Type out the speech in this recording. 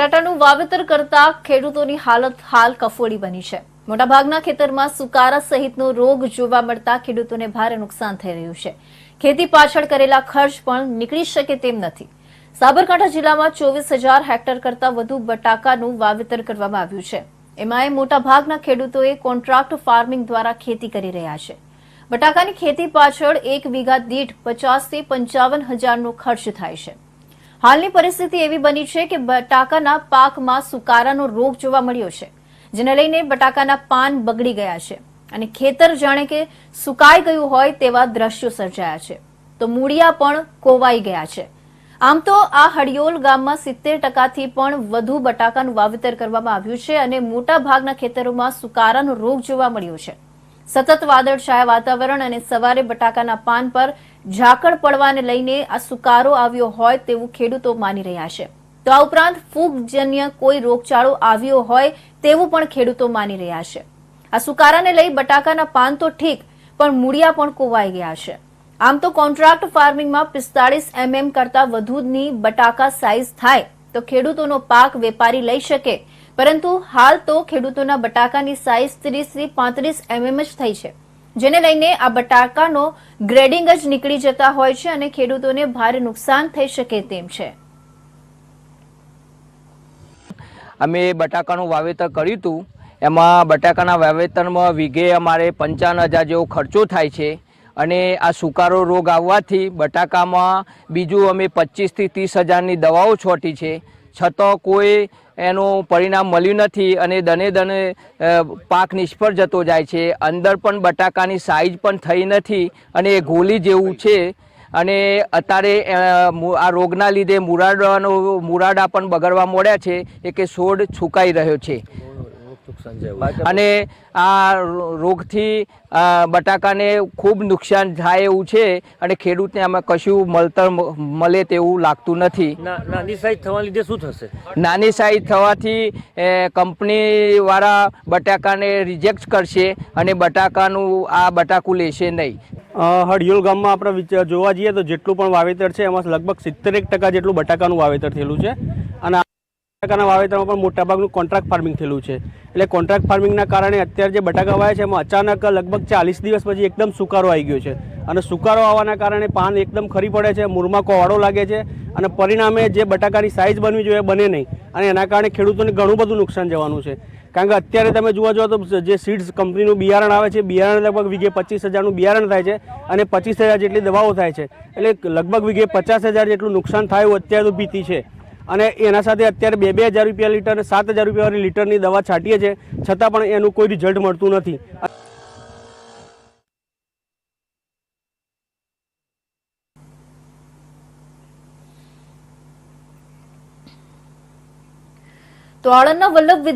બટાટાનું વાવેતર કરતા ખેડૂતોની હાલત હાલ કફોડી બની છે. મોટાભાગના ખેતરમાં સુકારા સહિતનો રોગ જોવા મળતા ખેડૂતોને ભારે નુકસાન થઈ રહ્યું છે. ખેતી પાછળ કરેલા ખર્ચ પણ નીકળી શકે તેમ નથી. સાબરકાંઠા જિલ્લામાં ચોવીસ હજાર હેક્ટર કરતાં વધુ બટાકાનું વાવેતર કરવામાં આવ્યું છે. એમાંય મોટાભાગના ખેડૂતોએ કોન્ટ્રાક્ટ ફાર્મિંગ દ્વારા ખેતી કરી રહ્યા છે. બટાકાની ખેતી પાછળ એક વીઘા દીઠ પચાસથી પંચાવન હજારનો ખર્ચ થાય છે. હાલની પરિસ્થિતિ એવી બની છે કે બટાકાના પાકમાં સુકારાનો રોગ જોવા મળ્યો છે, જેને લઈને બટાકાના પાન બગડી ગયા છે અને ખેતર જાણે કે સુકાઈ ગયું હોય તેવા દ્રશ્યો સર્જાયા છે. તો મૂળિયા પણ કોવાઈ ગયા છે. આમ તો આ હડિયોલ ગામમાં સિત્તેર ટકાથી પણ વધુ બટાકાનું વાવેતર કરવામાં આવ્યું છે અને મોટા ભાગના ખેતરોમાં સુકારાનો રોગ જોવા મળ્યો છે. સતત વાદળછાયા વાતાવરણ અને સવારે બટાકાના પાન પર ઝાકળ પડવાને લઈને આ સુકારો આવ્યો હોય તેવું ખેડૂતો માની રહ્યા છે. તો આ ઉપરાંત ફૂગજન્ય કોઈ રોગચાળો આવ્યો હોય તેવું પણ ખેડૂતો માની રહ્યા છે. આ સુકારાને લઈ બટાકાના પાન તો ઠીક, પણ મૂળિયા પણ કોવાઈ ગયા છે. આમ તો કોન્ટ્રાક્ટ ફાર્મિંગમાં પિસ્તાળીસ એમએમ કરતા વધુની બટાકા સાઇઝ થાય તો ખેડૂતોનો પાક વેપારી લઈ શકે, પરંતુ હાલ તો ખેડૂતોના બટાકાની સાઇઝ ત્રીસથી પાંત્રીસ એમએમ જ થઈ છે. જેને લઈને આ બટાકાનો ગ્રેડિંગ જ નીકળી જતા હોય છે અને ખેડૂતોને ભારે નુકસાન થઈ શકે તેમ છે. અમે બટાકાનું વાવેતર કર્યું હતું. એમાં બટાકાના વાવેતરમાં વીઘે અમારે પંચાવન હજાર જેવો ખર્ચો થાય છે અને આ સુકારો રોગ આવવાથી બટાકામાં બીજું અમે પચીસથી ત્રીસ હજારની દવાઓ છોટી છે. છતાં કોઈ એનું પરિણામ મળ્યું નથી અને દને દને પાક નિષ્ફળ જતો જાય છે. અંદર પણ બટાકાની સાઈઝ પણ થઈ નથી અને એ ગોલી જેવું છે. અને અત્યારે આ રોગના લીધે મુરાડાનો, મુરાડા પણ બગડવા મળ્યા છે. એ કે છોડ છુકાઈ રહ્યો છે. અને આ રોગથી બટાકાને ખૂબ નુકસાન થાય એવું છે અને ખેડૂતને આમાં કશું મળતર મ- મળે તેવું લાગતું નથી. નાની સાઈઝ થવા લીધે શું થશે? નાની સાઈઝ થવાથી કંપનીવાળા બટાકાને રિજેક્ટ કરશે અને બટાકાનું આ બટાકું લેશે નહીં. હડિયોલ ગામમાં આપણે જોવા જઈએ તો જેટલું પણ વાવેતર છે એમાં લગભગ સિત્તેરેક ટકા જેટલું બટાકાનું વાવેતર થયેલું છે. અને બટાકાના વાવેતરમાં પણ મોટાભાગનું કોન્ટ્રાક્ટ ફાર્મિંગ થયેલું છે. એટલે કોન્ટ્રાક્ટ ફાર્મિંગના કારણે અત્યારે જે બટાકા વાયા છે, એમાં અચાનક લગભગ ચાલીસ દિવસ પછી એકદમ સુકારો આવી ગયો છે. અને સુકારો આવવાના કારણે પાન એકદમ ખરી પડે છે, મૂળમાં કોવાડો લાગે છે અને પરિણામે જે બટાકાની સાઇઝ બનવી જોઈએ બને નહીં. અને એના કારણે ખેડૂતોને ઘણું બધું નુકસાન જવાનું છે. કારણ કે અત્યારે તમે જોવા જાઓ તો જે સીડ્સ કંપનીનું બિયારણ આવે છે, બિયારણ લગભગ વીઘે પચીસ હજારનું બિયારણ થાય છે અને પચીસ હજાર જેટલી દવાઓ થાય છે. એટલે લગભગ વીઘે પચાસ હજાર જેટલું નુકસાન થાય એવું અત્યારે તો ભીતી છે. અને એના સાથે અત્યારે બે બે હજાર રૂપિયા લીટર સાત હજાર રૂપિયા લીટરની દવા છાંટીએ છીએ. છતાં પણ એનું કોઈ રિઝલ્ટ મળતું નથી. તો આણંદના વલ્લભ